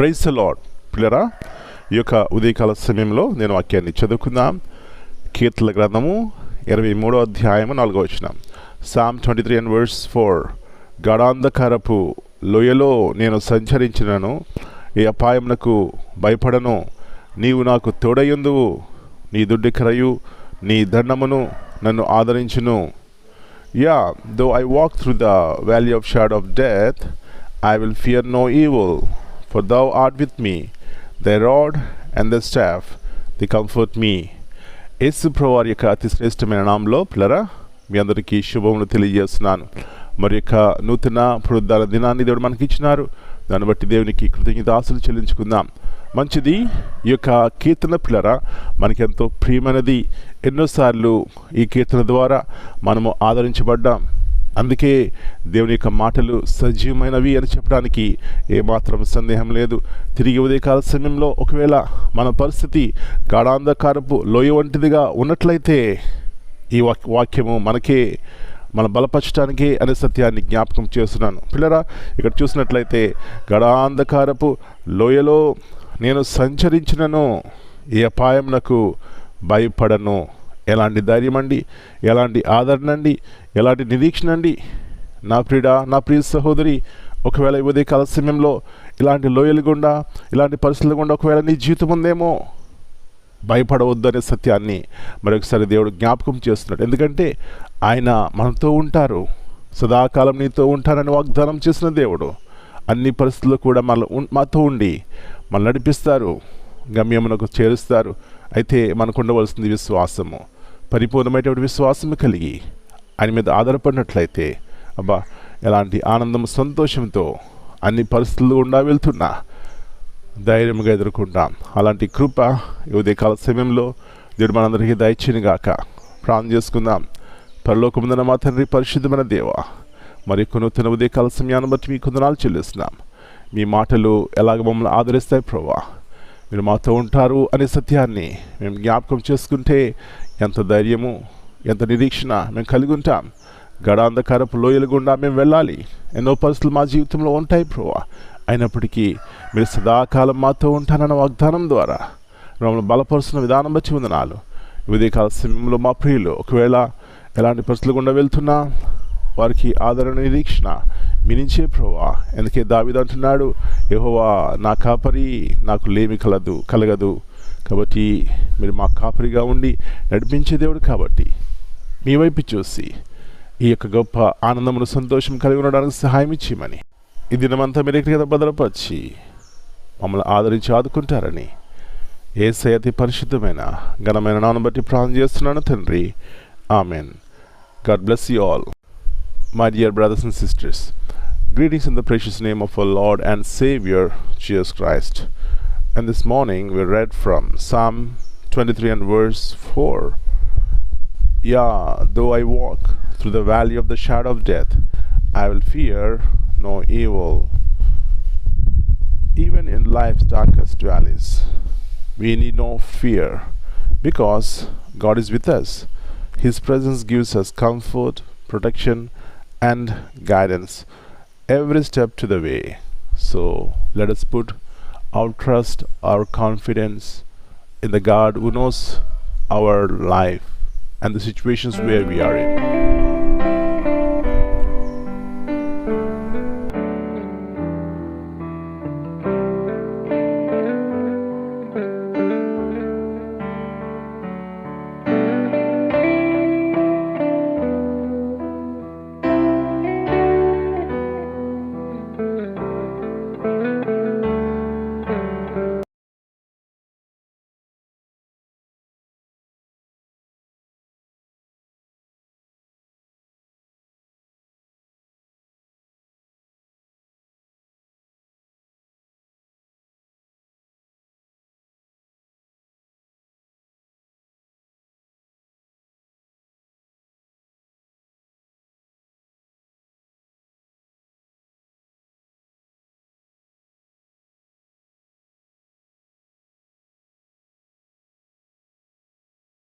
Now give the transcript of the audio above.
Price lord పిల్లరా ఈ యొక్క ఉదయకాల సమయంలో నేను వాక్యాన్ని చదువుకుందాం. కీర్తల గ్రంథము ఇరవై మూడో అధ్యాయము నాలుగో వచ్చిన psalm twenty three and verse four గడాంధకారపు లోయలో నేను సంచరించినను. ఈ అపాయమునకు భయపడను. నీవు నాకు తోడయ్యుందువు. నీ దుడ్డికరయు నీ దండమును నన్ను ఆదరించును. Yea though I walk through the valley of shadow of death I will fear no evil for thou art with me. Thy rod and thy staff, they comfort me. Yesu ప్రభువారి యొక్క అతి శ్రేష్టమైన నామంలో పిల్లరా మీ అందరికీ శుభములు తెలియజేస్తున్నాను మరి యొక్క నూతన పునరుద్ధార దినాన్ని దేవుడు మనకి ఇచ్చినారు దాన్ని బట్టి దేవునికి కృతజ్ఞతాసులు చెల్లించుకుందాం మంచిది ఈ యొక్క కీర్తన పిల్లరా మనకెంతో ప్రియమైనది ఎన్నోసార్లు ఈ కీర్తన ద్వారా మనము ఆదరించబడ్డాం అందుకే దేవుని యొక్క మాటలు సజీవమైనవి అని చెప్పడానికి ఏమాత్రం సందేహం లేదు. తిరిగి ఉదయకాల సమయంలో ఒకవేళ మన పరిస్థితి గాఢాంధకారపు లోయ వంటిదిగా ఉన్నట్లయితే ఈ వాక్ వాక్యము మనకే మన బలపరచడానికి అనే సత్యాన్ని జ్ఞాపకం చేస్తున్నాను. పిల్లరా ఇక్కడ చూసినట్లయితే గడాంధకారపు లోయలో నేను సంచరించినను ఈ అపాయం నాకు భయపడను. ఎలాంటి ధైర్యం అండి ఎలాంటి ఆదరణ అండి ఎలాంటి నిరీక్షణ అండి నా ప్రియుడా నా ప్రియ సహోదరి ఒకవేళ ఉదయ కాల సమయంలో ఇలాంటి లోయలు గుండా ఇలాంటి పరిస్థితులు గుండా ఒకవేళ నీ జీవితం ఉందేమో భయపడవద్దు అనే సత్యాన్ని మరొకసారి దేవుడు జ్ఞాపకం చేస్తున్నాడు. ఎందుకంటే ఆయన మనతో ఉంటారు. సదాకాలం నీతో ఉంటానని వాగ్దానం చేసిన దేవుడు. అన్ని పరిస్థితుల్లో కూడా మన మాతో ఉండి మన నడిపిస్తారు. గమ్యమునకు చేరుస్తారు. అయితే మనకు ఉండవలసింది విశ్వాసము. పరిపూర్ణమైనటువంటి విశ్వాసము కలిగి ఆయన మీద ఆధారపడినట్లయితే అబ్బా ఎలాంటి ఆనందం సంతోషంతో అన్ని పరిస్థితులు గుండా వెళ్తున్నా ధైర్యంగా ఎదుర్కొంటాం. అలాంటి కృప ఈ ఉదయకాల సమయంలో దేవుడు మనందరికీ దయచేని గాక ప్రాణం చేసుకుందాం. పరలోకముందన మా తండ్రి పరిశుద్ధమైన దేవ మరి నూతన ఉదయకాల సమయాన్ని బట్టి మీ కొందనాలు చెల్లిస్తున్నాం. మీ మాటలు ఎలాగ మమ్మల్ని ఆదరిస్తాయి ప్రభా? మీరు మాతో ఉంటారు అనే సత్యాన్ని మేము జ్ఞాపకం చేసుకుంటే ఎంత ధైర్యము ఎంత నిరీక్షణ మేము కలిగి ఉంటాం. గడాంధకారపు లోయలు గుండా మేము వెళ్ళాలి. ఎన్నో పరిస్థితులు మా జీవితంలో ఉంటాయి ప్రోవా అయినప్పటికీ మీరు సదాకాలం మాతో ఉంటానన్న వాగ్దానం ద్వారా మమ్మల్ని బలపరుస్తున్న విధానం బట్టి వందనాలు. ఉదయకాల సమయంలో మా ప్రియులు ఒకవేళ ఎలాంటి పరిస్థితులు గుండా వెళ్తున్నా వారికి ఆదరణ నిరీక్షణ మీ ప్రభువా. ప్రభా ఎందుకే దావిద అంటున్నాడు యహోవా నా కాపరి నాకు లేమి కలదు కలగదు. కాబట్టి మీరు మా కాపరిగా ఉండి నడిపించే దేవుడు కాబట్టి మీ వైపు చూసి ఈ యొక్క గొప్ప ఆనందమును సంతోషం కలిగి ఉండడానికి సహాయం ఇచ్చేయమని. ఈ దినమంతా మీరు ఎక్కడికి భద్రపరిచి మమ్మల్ని ఆదరించి ఆదుకుంటారని ఏ అతి పరిశుద్ధమైన ఘనమైన నాన్న బట్టి ప్రార్థన చేస్తున్నాను తండ్రి. Amen. God bless you all. My dear brothers and sisters. Greetings in the precious name of our Lord and Savior, Jesus Christ. And this morning we read from Psalm 23 and verse 4. Yeah, though I walk through the valley of the shadow of death, I will fear no evil. Even in life's darkest valleys, we need no fear because God is with us. His presence gives us comfort, protection, and guidance every step to the way. So let us put our trust, our confidence in the God who knows our life and the situations where we are in.